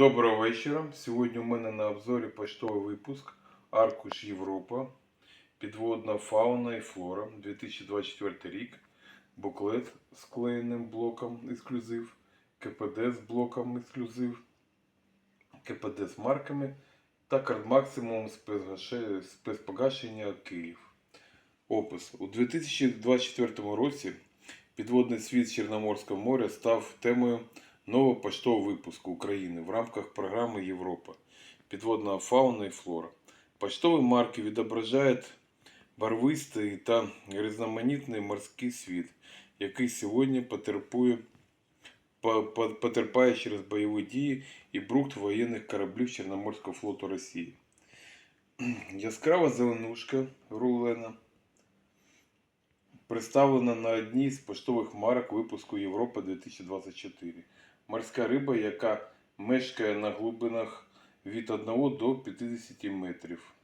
Доброго вечора. Сьогодні у мене на обзорі поштовий випуск Аркуш Європа. Підводна фауна і флора 2024 рік. Буклет з клеєним блоком ексклюзив. КПД з блоком ексклюзив. КПД з марками та кардмаксимум спецпогашення Київ. Опис. У 2024 році підводний світ Чорноморського моря став темою нового поштового випуску України в рамках програми Європа. Підводна фауна і флора. Почтові марки відображають барвистий та різноманітний морський світ, який сьогодні потерпує, по- по- потерпає через бойові дії і брухт воєнних кораблів Чорноморського флоту Росії. Яскрава зеленушка рулена представлена на одній з поштових марок випуску Європа 2024. Морська риба, яка мешкає на глибинах від 1 до 50 метрів.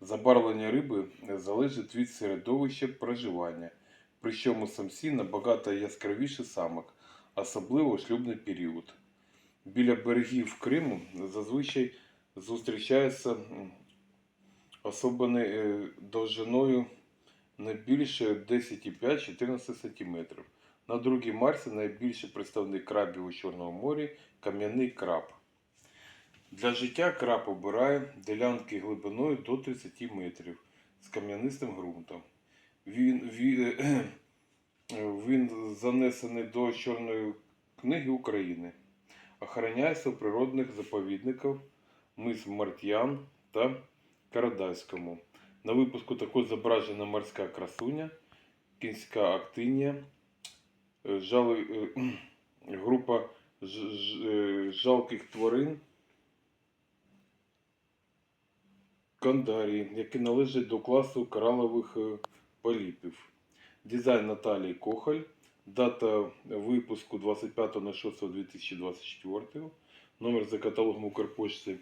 Забарвлення риби залежить від середовища проживання, причому самці набагато яскравіше самок, особливо у шлюбний період. Біля берегів Криму зазвичай зустрічаються м, особини е, довжиною не більше 10,5-14 см. На другій марці найбільший представник крабів у Чорному морі кам'яний краб. Для життя краб обирає ділянки глибиною до 30 метрів з кам'янистим ґрунтом. Він, він, він занесений до Чорної книги України. Охороняється у природних заповідниках мис Март'ян та Карадайському. На випуску також зображена морська красуня, кінська актинія, жали, е, група е, жалких тварин кандарії, які належать до класу коралових е, поліпів. Дизайн Наталії Кохаль, дата випуску 25.06.2024, номер за каталогом Укрпошти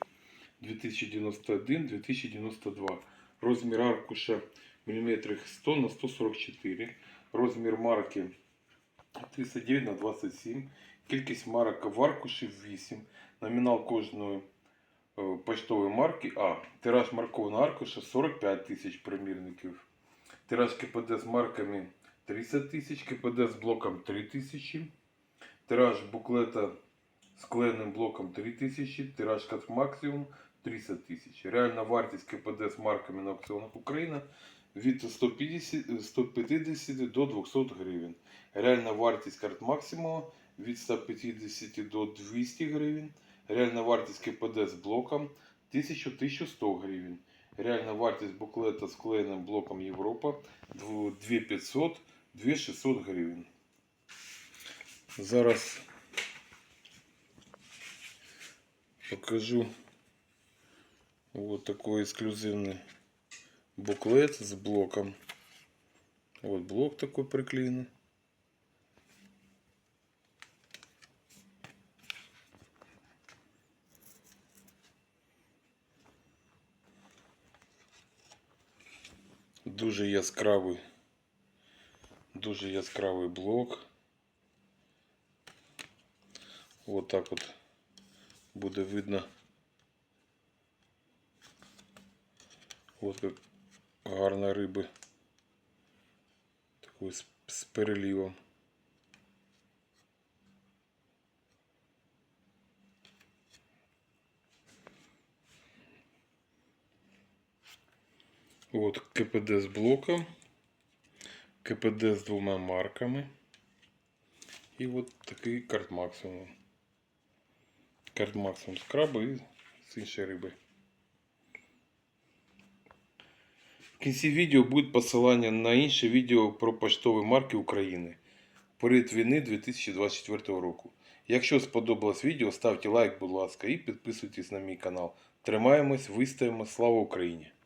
2091-2092. Розмір аркуша мм 100 на 144. Розмір марки 39 на 27. Кількість марок в аркуші 8. Номінал кожної е, поштової марки А. Тираж маркового аркуша 45 тисяч примірників. Тираж КПД з марками 30 тисяч, КПД з блоком 3 тисячі. Тираж буклета з клеєним блоком 3 тисячі. Тираж Кат максимум 30 тисяч. Реальна вартість КПД з марками на аукціонах Україна від 150, 150 до 200 гривень. Реальна вартість карт максимуму від 150 до 200 гривень. Реальна вартість КПД з блоком 1000-1100 гривень. Реальна вартість буклета з клеєним блоком Європа 2500-2600 гривень. Зараз покажу вот такой эксклюзивный буклет с блоком. Вот блок такой приклеенный. Дуже яскравий, дуже яскравий блок. Вот так от буде видно. От як гарна риби. Такий з, переливом. От КПД з блоком. КПД з двома марками. І от такий карт максимум. Карт максимум з краба і з іншої риби. В кінці відео буде посилання на інше відео про поштові марки України. перед війни 2024 року. Якщо сподобалось відео, ставте лайк, будь ласка, і підписуйтесь на мій канал. Тримаємось, вистоїмо. Слава Україні!